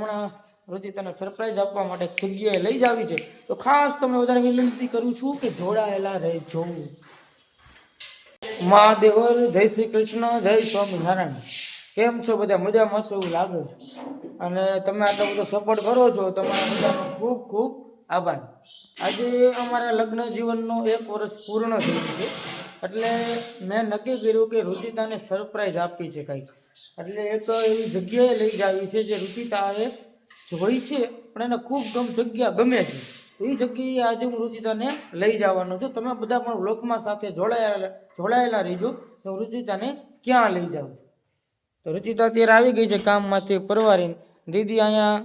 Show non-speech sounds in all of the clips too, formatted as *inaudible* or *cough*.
હમણાં રુચિતાને સરપ્રાઈઝ આપવા માટે જગ્યાએ લઈ જ આવી છે. તો ખાસ તમે વધારે વિનંતી કરું છું કે જોડાયેલા રહેજો. મહાદેવર, જય શ્રી કૃષ્ણ, જય સ્વામિનારાયણ. કેમ છો બધા? મજામાં છો એવું લાગે છે? અને તમે આટલો બધો સપોર્ટ કરો છો, તમારા બધાનો ખૂબ ખૂબ આભાર. આજે અમારા લગ્ન જીવનનો એક વર્ષ પૂર્ણ થયું છે. એટલે મેં નક્કી કર્યું કે રુચિતાને સરપ્રાઈઝ આપવી છે કંઈક એટલે એક એવી જગ્યાએ લઈ જાવી છે જે રુચિતાએ જોઈ છે, પણ એને ખૂબ ગમ જગ્યા ગમે છે. એ જગ્યાએ આજે હું રુચિતાને લઈ જવાનો છું. તમે બધા પણ બ્લોકમાં સાથે જોડાયેલા જોડાયેલા રહીજો તો હું રુચિતાને ક્યાં લઈ જાઉં છું. તો રુચિતા અત્યારે આવી ગઈ છે કામમાંથી પરવારીને. દીદી અહીંયા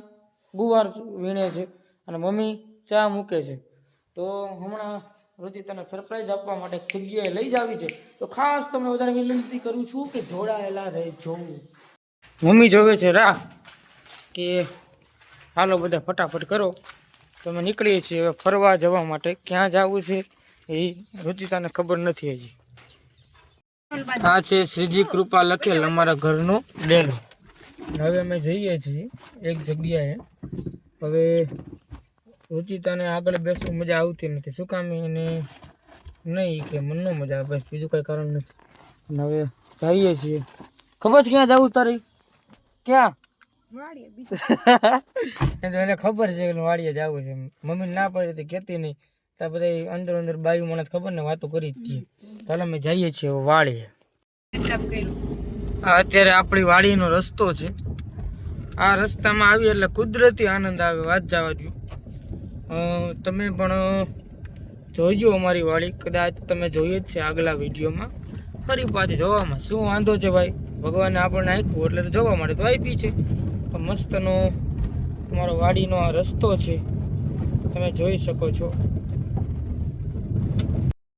ગુવાર વીણે છે અને મમ્મી ચા મૂકે છે. તો હમણાં રુચિતાને સરપ્રાઈઝ આપવા માટે જગ્યાએ લઈ જ આવી છે. તો ખાસ તમે બધાને વિનંતી કરું છું કે જોડાયેલા રહેજો. મમ્મી જોવે છે રાહ કે હાલો બધા ફટાફટ કરો. તમે નીકળીએ છીએ હવે ફરવા જવા માટે. ક્યાં જવું છે એ રુચિતાને ખબર નથી હજી. આ છે શ્રીજી કૃપા લખેલ અમારા ઘરનો ડેલો હવે અમે જઈએ છીએ એક જગ્યાએ. હવે રુચિતાને આગળ બેસવું મજા આવતી નથી. શું કામ એને નહીં કે મનનો મજા આવે બસ બીજું કંઈ કારણ નથી. અને હવે જઈએ છીએ. ખબર છે ક્યાં જવું તારી? ક્યાં? *laughs* તો એને ખબર છે કે વાડીએ જવું છે. મમ્મી ના પડે તો કહેતી નહીં. ત્યાં બધા અંદર અંદર બાયું મને ખબર ને વાતો કરી જ છીએ ચાલો અમે જઈએ છીએ વાડીએ. આ અત્યારે આપણી વાડીનો રસ્તો છે. આ રસ્તામાં આવી એટલે કુદરતી આનંદ આવે વાત જવા અ, તમે પણ જોઈજો અમારી વાડી. કદાચ તમે જોઈએ જ છે આગલા વિડીયોમાં. ફરી પાછી જોવામાં. શું વાંધો છે ભાઈ? ભગવાને આપણને આપ્યું એટલે તો જોવા માટે તો આપી છે. મસ્તનો અમારો વાડીનો આ રસ્તો છે. તમે જોઈ શકો છો.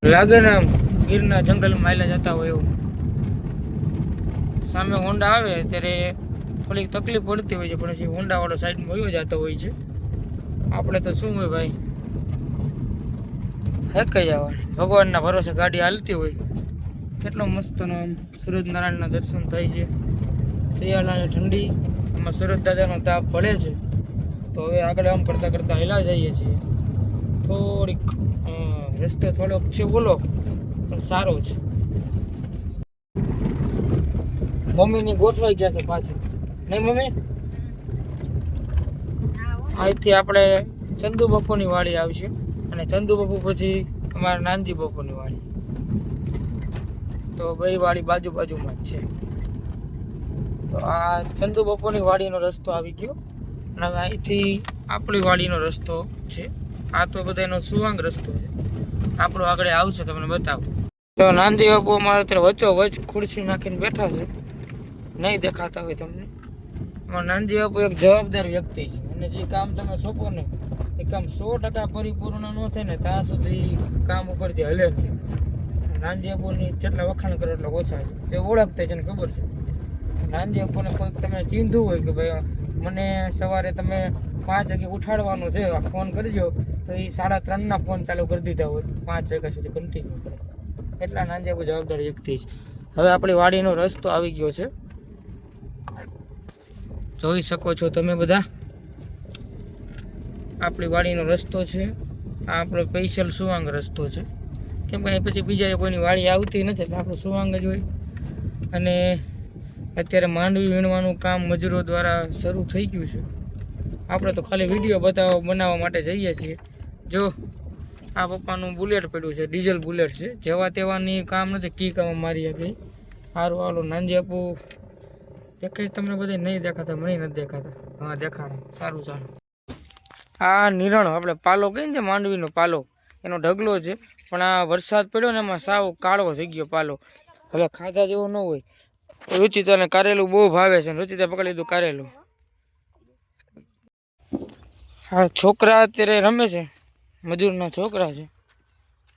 લાગે ને ગીરના જંગલમાં આવેલા જતા હોય એવું. સામે હોન્ડા આવે ત્યારે થોડીક તકલીફ પડતી હોય છે, પણ પછી હોન્ડાવાળો સાઈડમાં વયો જતો હોય છે. આપણે તો શું હોય ભાઈ? હેકાઈ જવાનું ભગવાનના ભરોસે ગાડી હાલતી હોય. કેટલો મસ્તનો સૂરજનારાયણના દર્શન થાય છે. શિયાળાની ઠંડી, આમાં સુરત દાદાનો તાપ પડે છે. તો હવે આગળ આમ કરતાં કરતાં હેલા જઈએ છીએ. થોડીક રસ્તો થોડોક છે બોલો પણ સારો છે. મમ્મીની ગોઠવાઈ ગયા છે પાછળ. નહીં મમ્મી? અહીંથી આપણે ચંદુ બપોની વાડી આવશે. અને ચંદુ બપુ પછી અમારા નાનજી બપોની વાડી. તો બે વાડી બાજુ બાજુમાં જ છે. તો આ ચંદુ બપોની વાડીનો રસ્તો આવી ગયો. અને હવે અહીંથી આપણી વાડીનો રસ્તો છે. આ તો બધા એનો સુવાંગ રસ્તો છે. આપણો આગળ આવશે, તમને બતાવું. તો નાનજી બાપુ અમારે અત્યારે વચ્ચો વચ ખુરશી નાખીને બેઠા છે. નહીં દેખાતા હોય તમને. અમારા નાનજી બાપુ એક જવાબદાર વ્યક્તિ છે. અને જે કામ તમે સોંપો ને, એ કામ સો ટકા પરિપૂર્ણ ન થાય ને, ત્યાં સુધી કામ ઉપરથી હલે નહીં. નાનજી જેટલા વખાણ કરો એટલા ઓછા છે. તે ઓળખતે છે ને ખબર છે. નાનજી કોઈક તમે ચીંધું હોય કે ભાઈ, મને સવારે તમે પાંચ વાગે ઉઠાડવાનો છે ફોન કરજો, તો એ સાડા ત્રણના ફોન ચાલુ કરી દીધા હોય. પાંચ વાગ્યા સુધી કન્ટિન્યુ કરે. એટલા નાનજી જવાબદાર વ્યક્તિ છે. હવે આપણી વાડીનો રસ્તો આવી ગયો છે. જોઈ શકો છો તમે બધા? આપણી વાડીનો રસ્તો છે. આ આપણો સ્પેશિયલ સુવાંગ રસ્તો છે. કેમ કે પછી બીજા કોઈની વાડી આવતી નથી, એટલે આપણું સુવાંગ જ હોય. અને અત્યારે માંડવી વીણવાનું કામ મજૂરો દ્વારા શરૂ થઈ ગયું છે. આપણે તો ખાલી વીડિયો બતાવવા બનાવવા માટે જઈએ છીએ. જો, આ પપ્પાનું બુલેટ પડ્યું છે, ડીઝલ બુલેટ છે. જેવા તેવાની કામ નથી, કી કામ મારી હતી સારું હાલો નાંજી આપું. દેખાય તમને બધા નહીં દેખાતા, મને નથી દેખાતા. હા દેખાડે સારું, ચાલો. આ નિરણ, આપણે પાલો કહીએ ને માંડવીનો પાલો, એનો ઢગલો છે. પણ આ વરસાદ પડ્યો ને એમાં સાવ કાળો થઈ ગયો પાલો. હવે ખાધા જેવો ન હોય. રુચિતાને કારેલું બહુ ભાવે છે રુચિતા પકડી લીધું કારેલું. હા છોકરા અત્યારે રમે છે. મજૂરના છોકરા છે.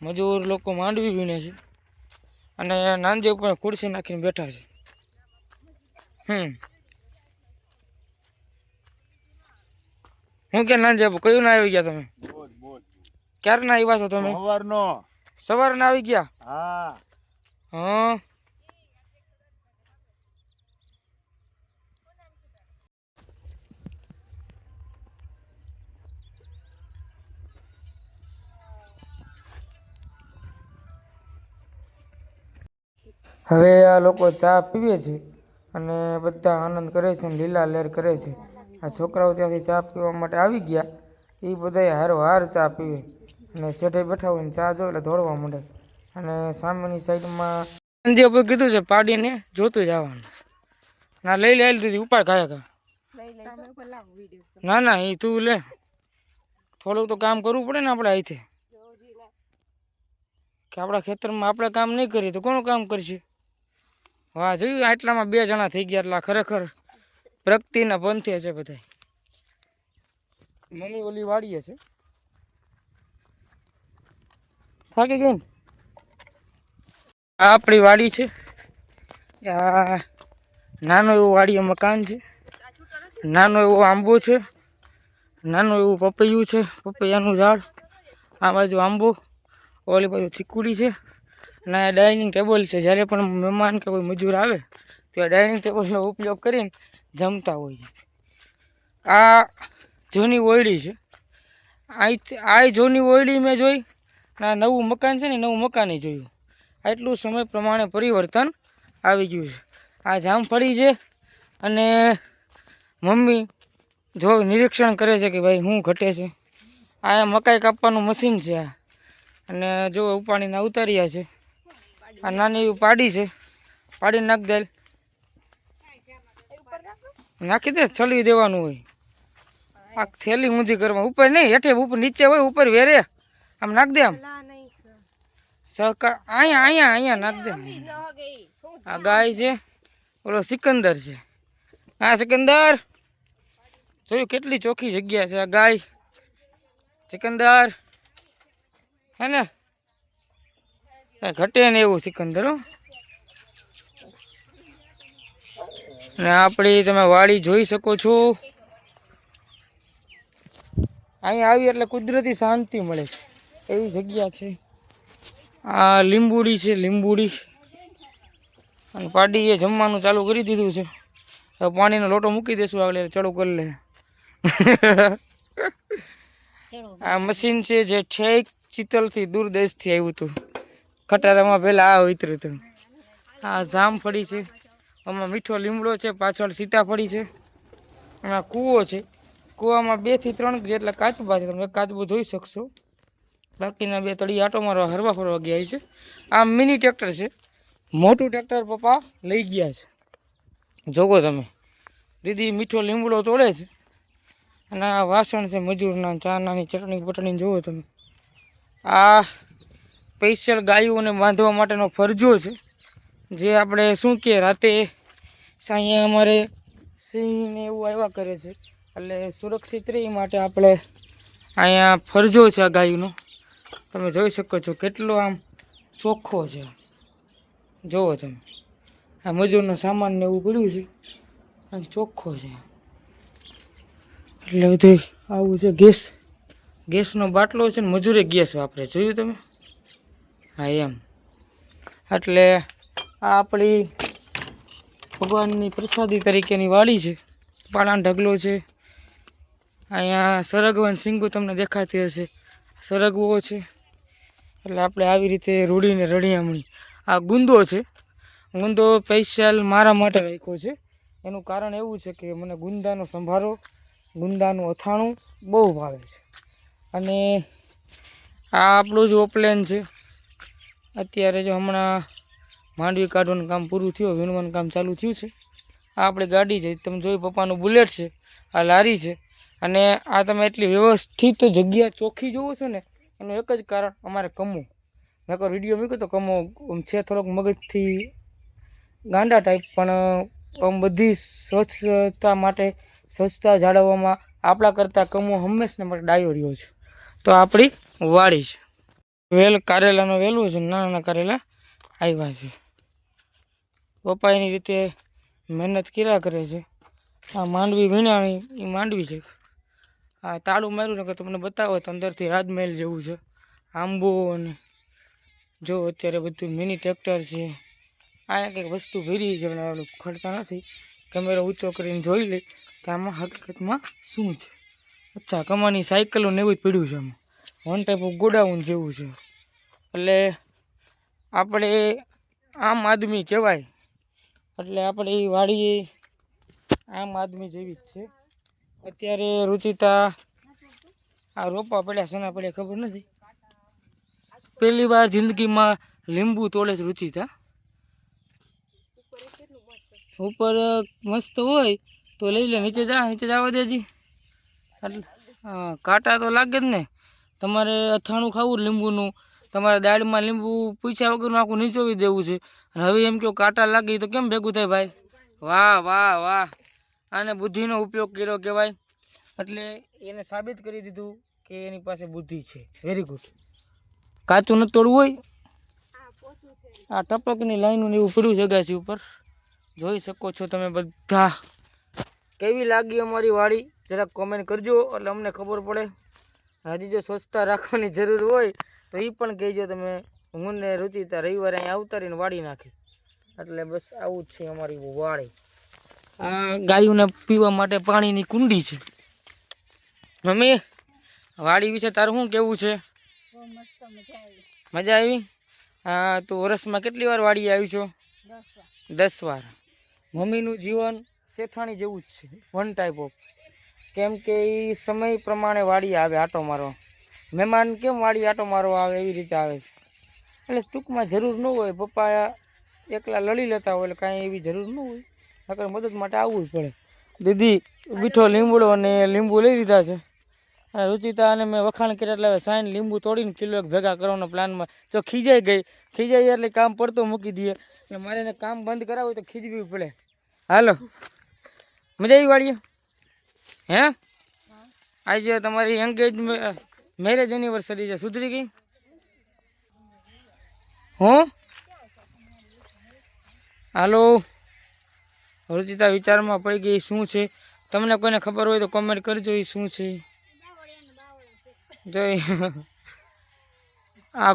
મજૂર લોકો માંડવી વીણે છે. અને નાનજી ઉપર ખુરશી નાખીને બેઠા છે. હમ. હું કે ના જાવ કયું ના આવી ગયા તમે? ક્યારે ના આવ્યા છો તમે? સવારનો. સવારના આવી ગયા? હા. હા. હવે આ લોકો ચા પીવે છે અને બધા આનંદ કરે છે લીલા લહેર કરે છે. આ છોકરાઓ ત્યાંથી ચા પીવા માટે આવી ગયા. એ બધાય હારો હાર ચા પીવે. અને શેઠે બેઠા હોય ને ચા જો એટલે દોડવા માંડે. અને સામેની સાઈડમાં જે આપણે કીધું છે પાડીને જોતું જવાનું ના લઈ લે દીધી ઉપાડ ખાયા ખા. ના ના એ તું લે. થોડુંક તો કામ કરવું પડે ને આપણે અહીંથી કે આપણા ખેતરમાં આપણે કામ નહીં કરીએ તો કોનું કામ કરશે? વાહ જોયું? આટલામાં બે જણા થઈ ગયા એટલા ખરેખર. પ્રગતિના પંથે છે બધા મમ્મી ઓલી વાડીએ છે. થાકી ગઈ આ આપણી વાડી છે. આ નાનું એવું વાડીએ મકાન છે. નાનો એવો આંબો છે. નાનું એવું પપૈયું છે. પપૈયાનું ઝાડ. આ બાજુ આંબો. ઓલી બાજુ ચીકુડી છે. અને આ ડાઇનિંગ ટેબલ છે. જ્યારે પણ મહેમાન કે કોઈ મજૂર આવે, તો આ ડાઇનિંગ ટેબલનો ઉપયોગ કરીને જમતા હોય છે. આ જૂની ઓયડી છે. આ આ જૂની ઓયડી મેં જોઈ આ નવું મકાન છે ને નવું મકાન જોયું. આટલું સમય પ્રમાણે પરિવર્તન આવી ગયું છે. આ જામફળી છે અને મમ્મી જો નિરીક્ષણ કરે છે કે ભાઈ શું ઘટે છે. આ મકાઈ કાપવાનું મશીન છે આ. અને જો ઉપાડીને ઉતાર્યા છે. આ નાની એવી પાડી છે. પાડી નાખ દે. નાખી દે છલી દેવાનું હોય. આ થેલી ઊંધી કરવા. ઉપર નહીં હેઠે ઉપર નીચે હોય ઉપર વેરે. આમ નાખ દે આમ. સહકાર અહીંયા અહીંયા અહીંયા નાખ દે. આ ગાય છે ઓલો સિકંદર છે. હા સિકંદર. જોયું કેટલી ચોખ્ખી જગ્યા છે આ ગાય. સિકંદર. હે ને? ઘટે ને એવું સિકંદર હો. ને આપણી તમે વાડી જોઈ શકો છો. અહીંયા આવી એટલે કુદરતી શાંતિ મળે. છે એવી જગ્યા છે. આ લીંબુડી છે લીંબુડી. અને પાડીએ જમવાનું ચાલુ કરી દીધું છે. હવે પાણીનો લોટો મૂકી દેશું આગળ ચડો કરી લે. આ મશીન છે જે ઠેક ચિતલથી દૂર દેશથી આવ્યું હતું. ખટારામાં પહેલાં આ ઉતર્યું હતું. આ જામફળી છે. આમાં મીઠો લીમડો છે, પાછળ સીતાફળી છે અને આ કૂવો છે. કૂવામાં બેથી ત્રણ જેટલા કાચબા છે. તમે કાચબું જોઈ શકશો. બાકીના બે તળી આટો મારવા હરવા ફરવા ગયા છે. આ મિની ટ્રેક્ટર છે. મોટું ટ્રેક્ટર પપ્પા લઈ ગયા છે. જોગો તમે. દીદી મીઠો લીમડો તોડે છે. અને આ વાસણ છે મજૂરના ચાનાની ચટણી બટણી જોવો તમે. આ સ્પેશિયલ ગાયોને બાંધવા માટેનો ફરજો છે. જે આપણે શું કે, રાતે અહીંયા અમારે સિંહને એવું આવ્યા કરે છે. એટલે સુરક્ષિત રહી માટે આપણે અહીંયા ફરજો છે આ ગાયનો. તમે જોઈ શકો છો કેટલો આમ ચોખ્ખો છે. જુઓ તમે. આ મજૂરનો સામાન ને એવું પડ્યું છે. અને ચોખ્ખો છે. એટલે બધું આવું છે ગેસ. ગેસનો બાટલો છે ને મજૂરે ગેસ વાપરે. જોયું તમે? હા, એમ. એટલે આ આપણી ભગવાનની પ્રસાદી તરીકેની વાડી છે. પાળાનો ઢગલો છે. અહીંયા સરગવન સિંગુ તમને દેખાતી હશે. સરગવો છે. એટલે આપણે આવી રીતે રૂડીને રળિયામણી. આ ગુંદો છે. ગુંદો સ્પેશિયલ મારા માટે રાખ્યો છે. એનું કારણ એવું છે કે મને ગુંદાનો સંભારો, ગુંદાનું અથાણું બહુ ભાવે છે. અને આ આપણું જ ઓપલેન છે. અત્યારે જો હમણાં માંડવી કાઢવાનું કામ પૂરું થયું, વીણવાનું કામ ચાલુ થયું છે. આ આપણી ગાડી છે, તમે જોયું પપ્પાનું બુલેટ છે, આ લારી છે. અને આ તમે એટલી વ્યવસ્થિત જગ્યા ચોખ્ખી જોવો છો ને, એનું એક જ કારણ અમારે કમવું. મેં કોઈ વીડિયો મૂક્યો તો કમો છે થોડોક મગજથી ગાંડા ટાઈપ પણ આમ બધી સ્વચ્છતા માટે, સ્વચ્છતા જાળવવામાં, આપણા કરતાં કમો હંમેશને માટે ડાયો રહ્યો છે. તો આપણી વાડી છે. વેલ કારેલાનો વેલું છે નાના નાના કારેલા. આવ્યા છે. પપ્પા એની રીતે મહેનત કર્યા કરે છે. આ માંડવી વીણાણી, એ માંડવી છે. આ તાળું માર્યું ને કે તમને બતાવો તો અંદરથી રાજમહેલ જેવું છે. આંબો અને જો અત્યારે બધું મિની ટ્રેક્ટર છે. આ કંઈક વસ્તુ ભેરી છે મને આપણે ખડતા નથી. કેમેરો ઊંચો કરીને જોઈ લઈ કે આમાં હકીકતમાં શું છે. અચ્છા કમાની સાયકલો ને એવું જ પડ્યું છે આમાં. વન ટાઈપ ઓફ ગોડાઉન જેવું છે. એટલે આપણે આમ આદમી કહેવાય. એટલે આપણે એ વાડી આમ આદમી જેવી જ છે. અત્યારે રુચિતા આ રોપા પડ્યા સના પડ્યા ખબર નથી. પહેલી વાર જિંદગીમાં લીંબુ તોડે છે રુચિતા. ઉપર મસ્ત હોય તો લઈ લે, નીચે જા, નીચે જવા દેજી. એટલે કાંટા તો લાગે જ ને. તમારે અથાણું ખાવું લીંબુનું તમારે દાળમાં લીંબુ પૂછ્યા વગરનું આખું નીચોવી દેવું છે. અને હવે એમ કહો કાંટા લાગે તો કેમ ભેગું થાય ભાઈ? વાહ વાહ વાહ. આને બુદ્ધિનો ઉપયોગ કર્યો કહેવાય. એટલે એને સાબિત કરી દીધું કે એની પાસે બુદ્ધિ છે. વેરી ગુડ કાચું ન તોડવું હોય? આ ટપકની લાઈનો ને એવું પડ્યું છે ગાસી ઉપર. જોઈ શકો છો તમે બધા. કેવી લાગી અમારી વાડી? જરાક કોમેન્ટ કરજો, એટલે અમને ખબર પડે. હજી જો સ્વચ્છતા રાખવાની જરૂર હોય તો એ પણ કહેજો તમે હું ને રુચિતા રવિવારે અહીંયા આવતારીને વાળી નાખી. એટલે બસ આવું જ છે અમારી વાડી આ ગાયોને પીવા માટે પાણીની કુંડી છે. મમ્મી વાડી વિશે તારું શું કેવું છે? મજા આવી. હા તો વર્ષમાં કેટલી વાર વાડી આવી છો? દસ વાર. મમ્મીનું જીવન શેઠાણી જેવું જ છે. વન ટાઈપ ઓફ કેમ કે એ સમય પ્રમાણે વાડી આવે આટો મારવા. મહેમાન કેમ વાડી આટો મારવા આવે એવી રીતે આવે છે? એટલે ટૂંકમાં જરૂર ન હોય. પપ્પા એકલા લડી લેતા હોય એટલે કાંઈ એવી જરૂર ન હોય. નકર મદદ માટે આવવું જ પડે. દીદી બીઠો લીંબુડો અને લીંબુ લઈ લીધા છે. અને રુચિતા અને મેં વખાણ કર્યા એટલે સાઈન લીંબુ તોડીને કિલો એક ભેગા કરવાના પ્લાનમાં જો ખીજાઈ ગઈ. ખીજાઈ એટલે કામ પડતો મૂકી દઈએ. એટલે મારે એને કામ બંધ કરાવવું તો ખીજવી પડે. હાલો. મજા આવી વાળીએ હે? આજે તમારી એંગેજ મેરેજ એનિવર્સરી છે, સુધરી ગઈ? હું? હાલો? રુચિતા વિચારમાં પડી ગઈ, શું છે? તમને કોઈને ખબર હોય તો કોમેન્ટ કરજો, એ શું છે? જો આ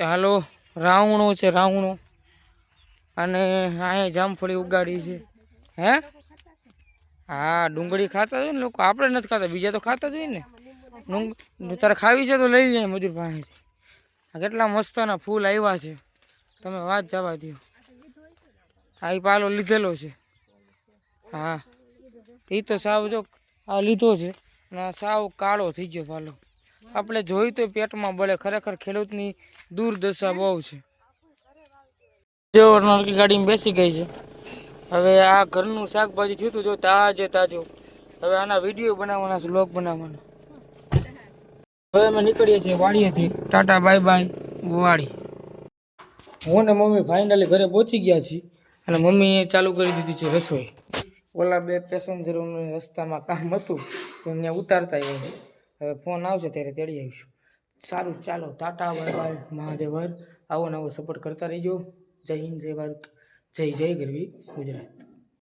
હાલો, રાવણો છે, રાવણો. અને અહીંયા જામફળી ઉગાડી છે. હે? હા, ડુંગળી ખાતા હોય ને લોકો આપણે નથી ખાતા, બીજા તો ખાતા જ હોય ને. તારે ખાવી છે તો લઈ લે મજૂર પાસેથી. આ કેટલા મસ્તના ફૂલ આવ્યા છે. તમે વાત જવા દો આ એ પાલો લીધેલો છે. હા. એ તો સાવ જો આ લીધો છે. અને આ સાવ કાળો થઈ ગયો પાલો. આપણે જોઈ તો પેટમાં બળે ખરેખર ખેડૂતની દુર્દશા બહુ છે. જો નરકી ગાડીમાં બેસી ગઈ છે. હવે આ ઘરનું શાકભાજી થયું હતું જો તાજે તાજું. હવે આના વીડિયો બનાવવાના છે, લોક બનાવવાના. હવે અમે નીકળીએ છીએ વાડીએથી. ટાટા, બાય બાય વાડી હું ને મમ્મી ફાઇનલી ઘરે પહોંચી ગયા છીએ અને મમ્મીએ ચાલુ કરી દીધી છે રસોઈ. ઓલા બે પેસેન્જરોને રસ્તામાં કામ હતું, તો એમને ઉતારતા આવ્યા હવે ફોન આવશે ત્યારે તેડી આવીશું. સારું, ચાલો, ટાટા, બાય બાય મહાદેવભર આવો ને આવો સપોર્ટ કરતા રહીજો. જય હિન્દ, જય ભારત. જય જય ગરવી ગુજરાત.